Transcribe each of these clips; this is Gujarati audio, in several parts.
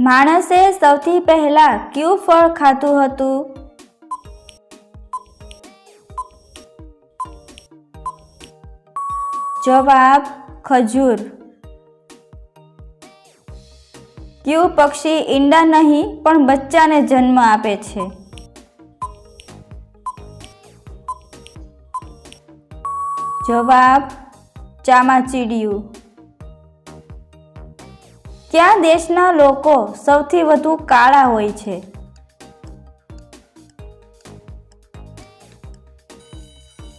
માણસે સૌથી પહેલા કયું ફળ ખાધું હતું? જવાબ, ખજૂર. કયું પક્ષી ઈંડા નહીં, પણ બચ્ચાને જન્મ આપે છે. જવાબ, ચામાચીડિયું. કયા દેશના લોકો સૌથી વધુ કાળા હોય છે.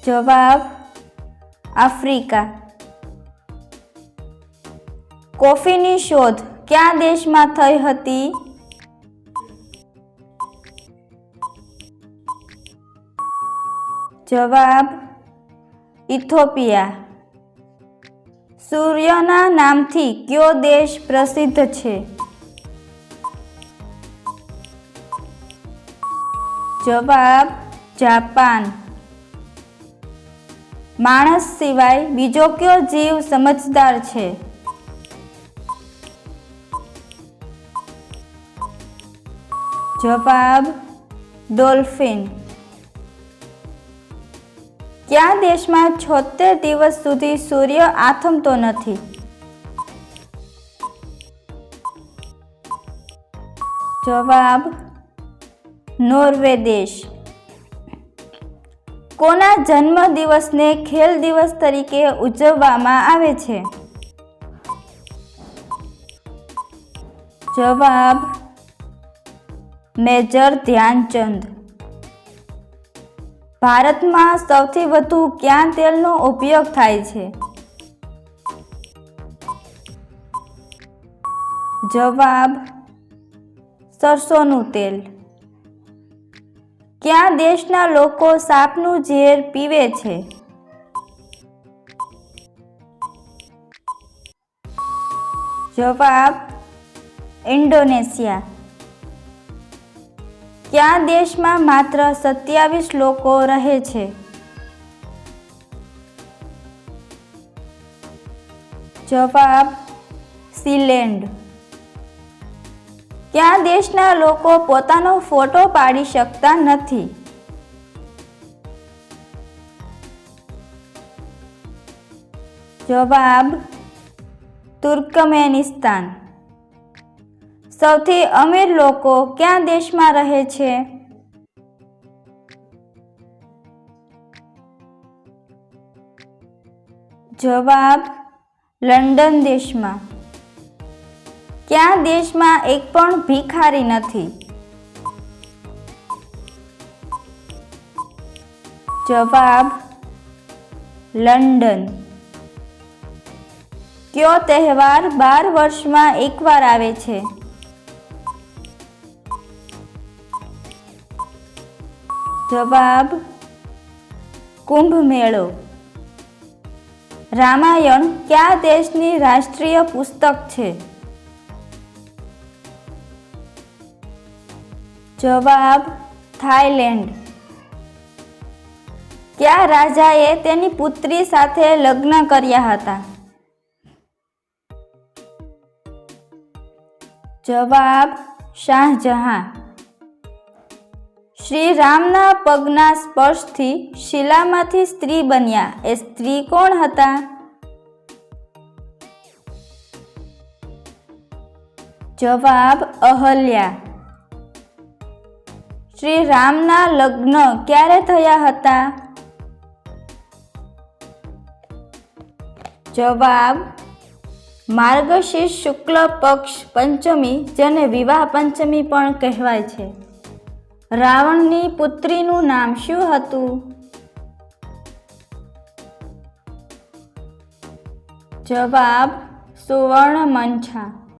જવાબ આફ્રિકા. કોફીની શોધ કયા દેશમાં થઈ હતી? જવાબ ઇથોપિયા. સૂર્યના નામથી કયો દેશ પ્રસિદ્ધ છે? જવાબ, જાપાન. માણસ સિવાય બીજો કયો જીવ સમજદાર છે? જવાબ, ડોલ્ફિન. કયા દેશમાં છોતેર દિવસ સુધી સૂર્ય આથમતો નથી? જવાબ, નોર્વે દેશ. કોના જન્મ દિવસને ખેલ દિવસ તરીકે ઉજવવામાં આવે છે? જવાબ, મેજર ધ્યાનચંદ. ભારતમાં સૌથી વધુ ક્યાં તેલનો ઉપયોગ થાય છે? જવાબ, સરસોનું તેલ. ક્યાં દેશના લોકો સાપનું ઝેર પીવે છે? જવાબ, ઇન્ડોનેશિયા. કયા દેશમાં માત્ર સત્યાવીસ લોકો રહે છે. જવાબ, સીલેન્ડ. ક્યાં દેશના લોકો પોતાનો ફોટો પાડી શકતા નથી. જવાબ, તુર્કમેનિસ્તાન. સૌથી અમીર લોકો કયા દેશમાં રહે છે? જવાબ, લંડન દેશમાં. કયા દેશમાં એક પણ ભિખારી નથી? જવાબ, લંડન. કયો તહેવાર બાર વર્ષમાં એકવાર આવે છે? જવાબ કુંભ મેળો રામાયણ કયા દેશની રાષ્ટ્રીય પુસ્તક છે? જવાબ થાઈલેન્ડ કયા રાજાએ તેની પુત્રી સાથે લગ્ન કર્યા હતા? જવાબ, શાહજહાં. શ્રી રામના પગના સ્પર્શથી શિલામાંથી સ્ત્રી બન્યા. એ સ્ત્રી કોણ હતા? જવાબ અહલ્યા. શ્રી રામના લગ્ન ક્યારે થયા હતા? જવાબ માર્ગશીર્ષ શુક્લ પક્ષ પંચમી, જેને વિવાહ પંચમી પણ કહેવાય છે. રાવણની પુત્રીનું નામ શું હતું? જવાબ સુવર્ણ મંછા